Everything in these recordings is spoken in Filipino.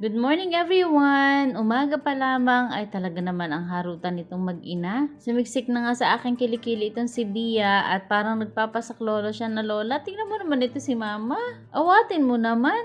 Good morning everyone! Umaga pa lamang ay talaga naman ang harutan nitong mag-ina. Sumiksik na nga sa aking kilikili itong si Bia at parang nagpapasaklolo siya na lola. Tingnan mo naman ito si mama. Awatin mo naman.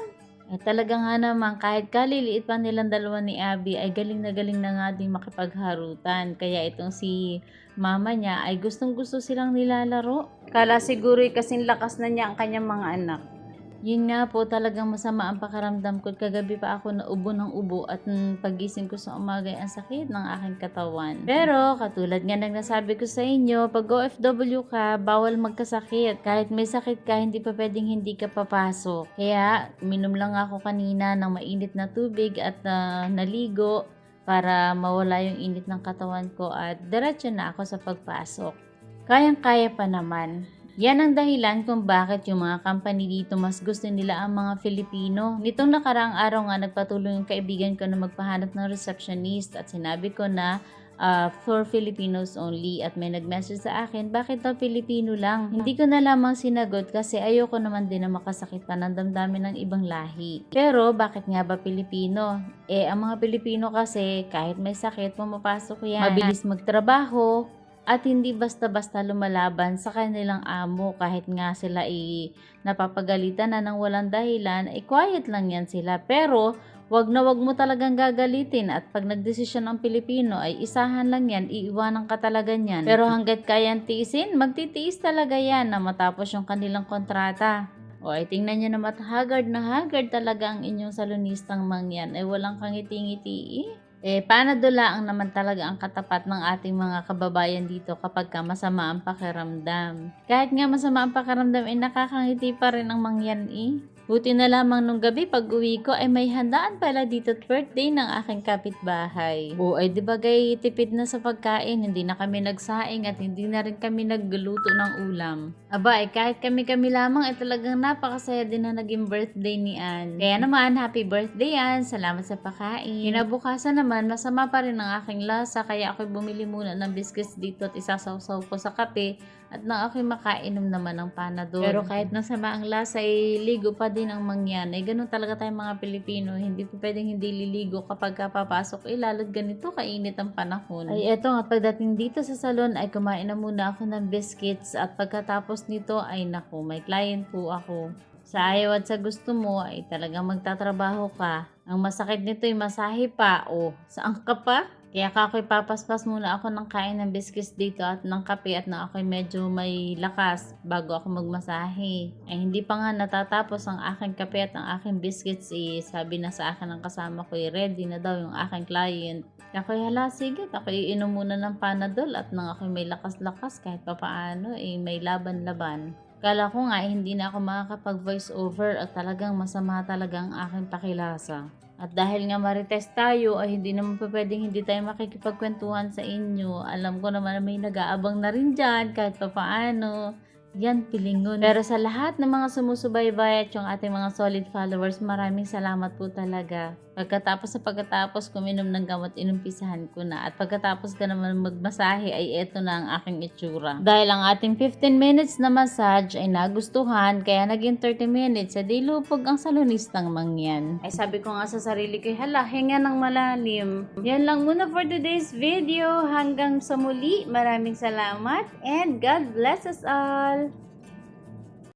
Ay talaga nga naman kahit kaliliit pa nilang dalawa ni Abby ay galing na galing na nga din makipagharutan. Kaya itong si mama niya ay gustong gusto silang nilalaro. Kala siguro kasing lakas na niya ang kanyang mga anak. Yun nga po talagang masama ang pakaramdam ko. Kagabi pa ako naubo ng ubo at mm, pagising ko sa umaga ang sakit ng aking katawan. Pero katulad nga ng nasabi ko sa inyo, pag OFW ka, bawal magkasakit. Kahit may sakit ka, hindi pa pwedeng hindi ka papasok. Kaya uminom lang ako kanina ng mainit na tubig at ah, naligo para mawala yung init ng katawan ko at diretso na ako sa pagpasok. Kayang-kaya pa naman. Yan ang dahilan kung bakit yung mga company dito mas gusto nila ang mga Filipino. Nitong nakaraang araw nga nagpatuloy yung kaibigan ko na magpahanap ng receptionist at sinabi ko na uh, for Filipinos only at may nag-message sa akin, bakit daw Filipino lang? Hindi ko na lamang sinagot kasi ayoko naman din na makasakit pa ng damdamin ng ibang lahi. Pero bakit nga ba Pilipino? Eh, ang mga Pilipino kasi kahit may sakit, pumapasok yan. Mabilis magtrabaho, at hindi basta-basta lumalaban sa kanilang amo kahit nga sila ay napapagalitan na ng walang dahilan, ay quiet lang yan sila. Pero, wag na wag mo talagang gagalitin at pag nagdesisyon ang Pilipino ay isahan lang yan, iiwanan ka talaga niyan. Pero hanggat kayang tiisin, magtitiis talaga yan na matapos yung kanilang kontrata. O ay tingnan nyo naman haggard na haggard talaga ang inyong salonistang mangyan ay walang kangiti-ngiti eh. Eh, panadula ang naman talaga ang katapat ng ating mga kababayan dito kapag ka masama ang pakiramdam. Kahit nga masama ang pakiramdam, eh nakakangiti pa rin ang mangyan eh. Buti na lamang nung gabi pag uwi ko ay may handaan pala dito at birthday ng aking kapitbahay. O ay di bagay tipid na sa pagkain, hindi na kami nagsaing at hindi na rin kami nagluto ng ulam. Aba ay kahit kami-kami lamang ay talagang napakasaya din na naging birthday ni Ann. Kaya naman, happy birthday Ann! Salamat sa pagkain. Kinabukasan naman, masama pa rin ang aking lasa kaya ako bumili muna ng biscuits dito at isasawsaw ko sa kape at nang ako'y makainom naman ng panadol. Pero kahit nasama ang lasa, ay ligo pa din ang mangyan. Ay ganun talaga tayong mga Pilipino. Hindi pa pwedeng hindi liligo kapag ka papasok. Eh lalo't ganito kainit ang panahon. Ay eto nga, pagdating dito sa salon ay kumain na muna ako ng biscuits at pagkatapos nito ay naku, may client po ako. Sa ayaw at sa gusto mo ay talagang magtatrabaho ka. Ang masakit nito ay masahe pa. O, saan ka pa? Kaya kakoy papaspas muna ako ng kain ng biscuits dito at ng kape at na ako'y medyo may lakas bago ako magmasahe. Ay hindi pa nga natatapos ang aking kape at ang aking biscuits eh, sabi na sa akin ng kasama ko eh, ready na daw yung aking client. Ako'y hala, sige, ako'y inom muna ng panadol at nang ako'y may lakas-lakas kahit papaano eh, may laban-laban. Kala ko nga eh, hindi na ako makakapag voice over at talagang masama talaga ang aking pakilasa. At dahil nga marites tayo ay hindi naman pa pwedeng hindi tayo makikipagkwentuhan sa inyo. Alam ko naman na may nag-aabang na rin dyan kahit pa paano. Yan, pilingon. Pero sa lahat ng mga sumusubaybay at yung ating mga solid followers, maraming salamat po talaga. Pagkatapos sa pagkatapos kuminom ng gamot, inumpisahan ko na. At pagkatapos ka naman magmasahe, ay eto na ang aking itsura. Dahil ang ating 15 minutes na massage ay nagustuhan, kaya naging 30 minutes, sa di lupog ang salonistang mangyan. Ay sabi ko nga sa sarili ko, hala, hinga ng malalim. Yan lang muna for today's video. Hanggang sa muli, maraming salamat and God bless us all.